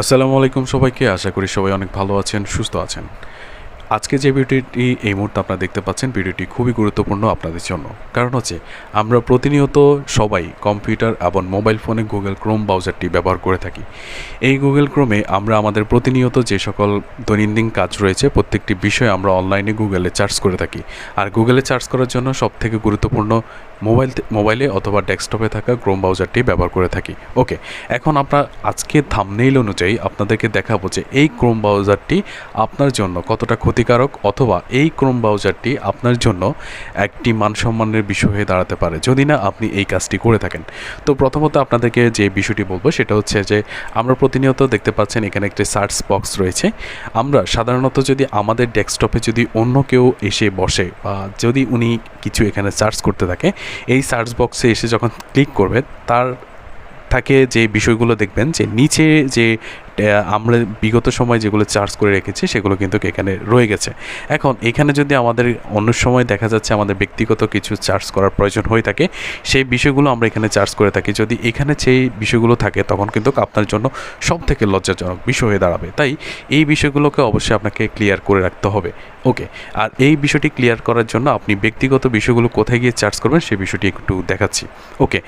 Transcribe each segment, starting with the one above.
আসসালামু আলাইকুম সবাইকে। আশা করি সবাই অনেক ভালো আছেন সুস্থ আছেন। আজকে যে ভিডিওটি এই মুহূর্তে আপনারা দেখতে পাচ্ছেন, ভিডিওটি খুবই গুরুত্বপূর্ণ আপনাদের জন্য। কারণ হচ্ছে, আমরা প্রতিনিয়ত সবাই কম্পিউটার এবং মোবাইল ফোনে গুগল ক্রোম ব্রাউজারটি ব্যবহার করে থাকি। এই গুগল ক্রোমে আমরা আমাদের প্রতিনিয়ত যে সকল দৈনন্দিন কাজ রয়েছে, প্রত্যেকটি বিষয় আমরা অনলাইনে গুগলে চার্জ করে থাকি। আর গুগলে চার্জ করার জন্য সবথেকে গুরুত্বপূর্ণ মোবাইল মোবাইলে অথবা ডেস্কটপে থাকা ক্রোম ব্রাউজারটি ব্যবহার করে থাকি। ওকে, এখন আমরা আজকে থামনেইল অনুযায়ী আপনাদেরকে দেখাবো যে এই ক্রোম ব্রাউজারটি আপনার জন্য কতটা ক্ষতিকারক অথবা এই ক্রোম ব্রাউজারটি আপনার জন্য একটি মানসম্মানের বিষয় হয়ে দাঁড়াতে পারে, যদি না আপনি এই কাজটি করে থাকেন। তো প্রথমত আপনাদেরকে যে বিষয়টি বলব সেটা হচ্ছে যে, আমরা প্রতিনিয়ত দেখতে পাচ্ছেন এখানে একটি সার্চ বক্স রয়েছে। আমরা সাধারণত যদি আমাদের ডেস্কটপে যদি অন্য কেউ এসে বসে বা যদি উনি কিছু এখানে সার্চ করতে থাকে, এই সার্চ বক্সে এসে যখন ক্লিক করবে, তার থাকে যে বিষয়গুলো দেখবেন যে নিচে যে আমরা বিগত সময় যেগুলো চার্জ করে রেখেছি, সেগুলো কিন্তু এখানে রয়ে গেছে। এখন এখানে যদি আমাদের অন্য সময় দেখা যাচ্ছে আমাদের ব্যক্তিগত কিছু চার্জ করার প্রয়োজন হয়ে থাকে, সেই বিষয়গুলো আমরা এখানে চার্জ করে থাকি। যদি এখানে সেই বিষয়গুলো থাকে, তখন কিন্তু আপনার জন্য সব থেকে লজ্জাজনক বিষয় হয়ে দাঁড়াবে। তাই এই বিষয়গুলোকে অবশ্যই আপনাকে ক্লিয়ার করে রাখতে হবে। ওকে আর এই বিষয়টি ক্লিয়ার করার জন্য আপনি ব্যক্তিগত বিষয়গুলো কোথায় গিয়ে চার্জ করবেন, সেই বিষয়টি একটু দেখাচ্ছি। ওকে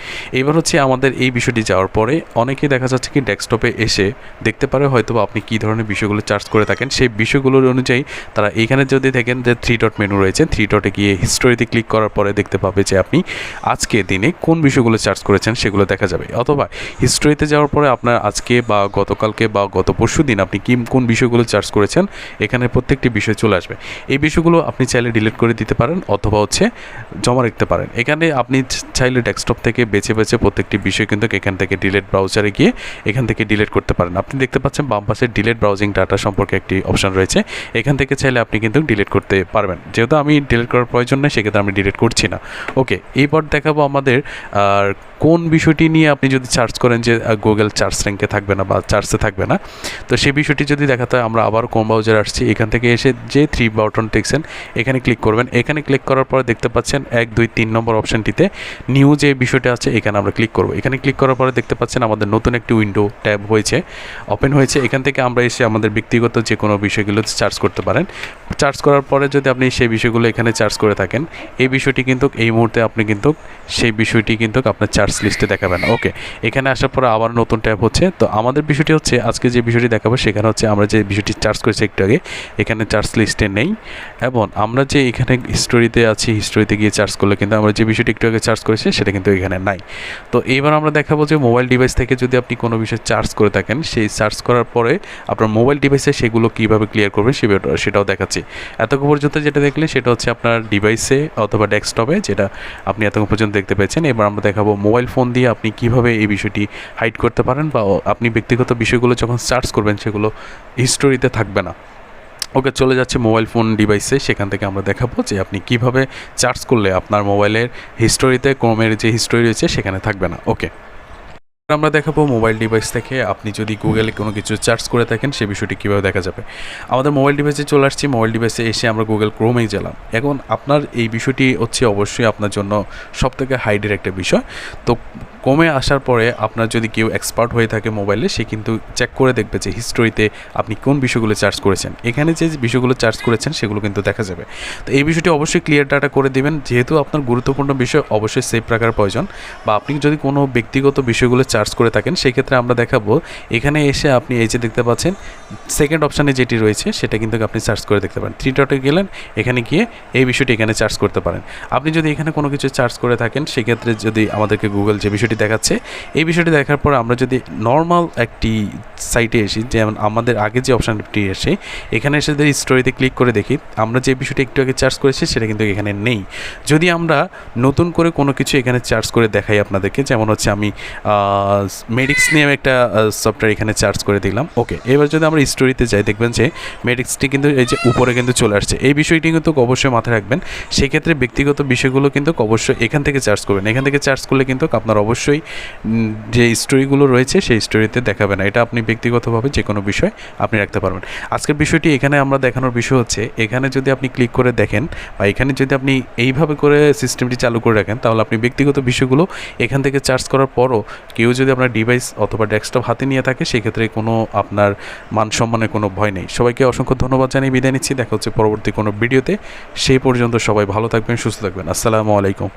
এবার হচ্ছে আমাদের এই বিষয়টি যাওয়ার পরে অনেকেই দেখা যাচ্ছে কি ডেস্কটপে এসে দেখতে পারে হয়তো আপনি কী ধরনের বিষয়গুলো চার্জ করে থাকেন, সেই বিষয়গুলোর অনুযায়ী তারা এইখানে যদি দেখেন যে থ্রি ডট মেনু রয়েছে থ্রি ডটে গিয়ে হিস্টোরিতে ক্লিক করার পরে দেখতে পাবে যে আপনি আজকে দিনে কোন বিষয়গুলো চার্জ করেছেন সেগুলো দেখা যাবে। অথবা হিস্টোরিতে যাওয়ার পরে আপনার আজকে বা গতকালকে বা গত পরশু দিন আপনি কি, কোন বিষয়গুলো চার্জ করেছেন, এখানে প্রত্যেকটি বিষয় চলে আসবে। এই বিষয়গুলো আপনি চাইলে ডিলিট করে দিতে পারেন অথবা হচ্ছে জমা রাখতে পারেন। এখানে আপনি চাইলে ডেস্কটপ থেকে বেছে বেছে প্রত্যেকটি বিষয় কিন্তু এখান থেকে ডিলেট ব্রাউজারে গিয়ে এখান থেকে ডিলিট করতে পারেন। আপনি দেখতে পাচ্ছেন, বাম পাশে ডিলেট ব্রাউজিং ডাটা সম্পর্কে একটি অপশন রয়েছে। এখান থেকে চাইলে আপনি কিন্তু ডিলিট করতে পারবেন। যেহেতু আমি ডিলিট করার প্রয়োজন নেই, সেক্ষেত্রে আমি ডিলিট করছি না। ওকে এরপর দেখাবো আমাদের, আর কোন বিষয়টি নিয়ে আপনি যদি সার্চ করেন যে গুগল চার্জ র্যাঙ্কে থাকবে না বা চার্জে থাকবে না, তো সেই বিষয়টি যদি দেখাতে আমরা আবার কোম ব্রাউজার আসছি, এখান থেকে এসে যে থ্রি বাটন দেখছেন, এখানে ক্লিক করবেন। এখানে ক্লিক করার পরে দেখতে পাচ্ছেন এক, দুই, তিন নম্বর অপশানটিতে নিউ যে বিষয়টা আছে, এখানে আমরা ক্লিক করব। এখানে ক্লিক করার পরে দেখতে পাচ্ছেন আমাদের নতুন একটি উইন্ডো ট্যাব হয়েছে ওপেন হয়েছে। এখান থেকে আমরা এসে আমাদের ব্যক্তিগত যে কোনো বিষয়গুলো চার্জ করতে পারেন। চার্জ করার পরে যদি আপনি সেই বিষয়গুলো এখানে চার্জ করে থাকেন, এই বিষয়টি কিন্তু, এই মুহূর্তে আপনি কিন্তু, সেই বিষয়টি কিন্তু আপনার চার্জ লিস্টে দেখাবেন। ওকে, এখানে আসার পরে আবার নতুন ট্যাব হচ্ছে। তো আমাদের বিষয়টি হচ্ছে, আজকে যে বিষয়টি দেখাবো, সেখানে হচ্ছে আমরা যে বিষয়টি চার্জ করেছি একটু আগে, এখানে চার্জ লিস্টে নেই। এবং আমরা যে এখানে হিস্টোরিতে আছি, হিস্টোরিতে গিয়ে চার্জ করলে কিন্তু আমরা যে বিষয়টি একটু আগে চার্জ করেছি, সেটা কিন্তু এখানে নাই। তো এইবার আমরা দেখাবো যে মোবাইল ডিভাইস থেকে যদি আপনি কোনো বিষয় চার্জ করে থাকেন, সেই চার্জ করার পরে আপনার মোবাইল ডিভাইসে সেগুলো কীভাবে ক্লিয়ার করবেন সে সেটাও দেখাচ্ছি। এতক্ষণ পর্যন্ত যেটা দেখলেন, সেটা হচ্ছে আপনার ডিভাইসে অথবা ডেস্কটপে, যেটা আপনি এতক্ষণ পর্যন্ত দেখতে পেয়েছেন। এবার আমরা দেখাবো ফোন দিয়ে আপনি কীভাবে এই বিষয়টি হাইড করতে পারেন বা আপনি ব্যক্তিগত বিষয়গুলো যখন সার্চ করবেন সেগুলো হিস্টোরিতে থাকবে না। ওকে, চলে যাচ্ছে মোবাইল ফোন ডিভাইসে সেখান থেকে আমরা দেখাবো যে আপনি কীভাবে চার্জ করলে আপনার মোবাইলের হিস্টোরিতে ক্রোমের যে হিস্টোরি রয়েছে, সেখানে থাকবে না। ওকে। আমরা দেখাবো মোবাইল ডিভাইস থেকে। আপনি যদি গুগলে কোনো কিছু চার্জ করে থাকেন, সে বিষয়টি কীভাবে দেখা যাবে? আমাদের মোবাইল ডিভাইসে চলে আসছি। মোবাইল ডিভাইসে এসে আমরা গুগল ক্রোমেই গেলাম। এখন আপনার এই বিষয়টি হচ্ছে অবশ্যই আপনার জন্য সবথেকে হাইডের একটা বিষয়। তো কমে আসার পরে আপনার যদি কেউ এক্সপার্ট হয়ে থাকে মোবাইলে সে কিন্তু চেক করে দেখবে যে হিস্টোরিতে আপনি কোন বিষয়গুলো চার্জ করেছেন। এখানে যে বিষয়গুলো চার্জ করেছেন, সেগুলো কিন্তু দেখা যাবে। তো এই বিষয়টি অবশ্যই ক্লিয়ার ডাটা করে দেবেন। যেহেতু আপনার গুরুত্বপূর্ণ বিষয়, অবশ্যই সেভ রাখার প্রয়োজন। বা আপনি যদি কোনো ব্যক্তিগত বিষয়গুলো চার্জ করে থাকেন, সেক্ষেত্রে আমরা দেখাবো, এখানে এসে আপনি এই যে দেখতে পাচ্ছেন সেকেন্ড অপশানে যেটি রয়েছে, সেটা কিন্তু আপনি চার্জ করে দেখতে পারেন। থ্রি ডটে গেলেন, এখানে গিয়ে এই বিষয়টি এখানে চার্জ করতে পারেন। আপনি যদি এখানে কোনো কিছু চার্জ করে থাকেন, সেক্ষেত্রে যদি আমাদেরকে গুগল যে বিষয়টি দেখাচ্ছে। এই বিষয়টি দেখার পর আমরা যদি নর্মাল একটি সাইটে এসি, যেমন আমাদের আগে যে অপশানটি এসে এখানে এসে যদি স্টোরিতে ক্লিক করে দেখি, আমরা যে বিষয়টি একটু আগে চার্জ করেছি সেটা কিন্তু এখানে নেই। যদি আমরা নতুন করে কোনো কিছু এখানে চার্জ করে দেখাই আপনাদেরকে, যেমন হচ্ছে আমি মেডিক্স নিয়ে একটা সফটওয়্যার এখানে চার্জ করে দিলাম। ওকে এবার যদি আমরা স্টোরিতে যাই, দেখবেন যে মেডিক্সটি কিন্তু এই যে উপরে কিন্তু চলে আসছে। এই বিষয়টি কিন্তু অবশ্যই মাথায় রাখবেন। সেক্ষেত্রে ব্যক্তিগত বিষয়গুলো কিন্তু অবশ্যই এখান থেকে চার্জ করবেন। এখান থেকে চার্জ করলে কিন্তু আপনার অবশ্যই অবশ্যই যে স্টোরিগুলো রয়েছে সেই স্টোরিতে দেখাবে না। এটা আপনি ব্যক্তিগতভাবে যে কোনো বিষয় আপনি রাখতে পারবেন। আজকের বিষয়টি এখানে আমরা দেখানোর বিষয় হচ্ছে, এখানে যদি আপনি ক্লিক করে দেখেন বা এখানে যদি আপনি এইভাবে করে সিস্টেমটি চালু করে রাখেন, তাহলে আপনি ব্যক্তিগত বিষয়গুলো এখান থেকে চার্জ করার পরও কেউ যদি আপনার ডিভাইস অথবা ডেস্কটপ হাতে নিয়ে থাকে, সেক্ষেত্রে কোনো আপনার মান সম্মানের কোনো ভয় নেই। সবাইকে অসংখ্য ধন্যবাদ জানিয়ে বিদায় নিচ্ছি। দেখা হচ্ছে পরবর্তী কোনো ভিডিওতে। সেই পর্যন্ত সবাই ভালো থাকবেন, সুস্থ থাকবেন। আসসালামু আলাইকুম।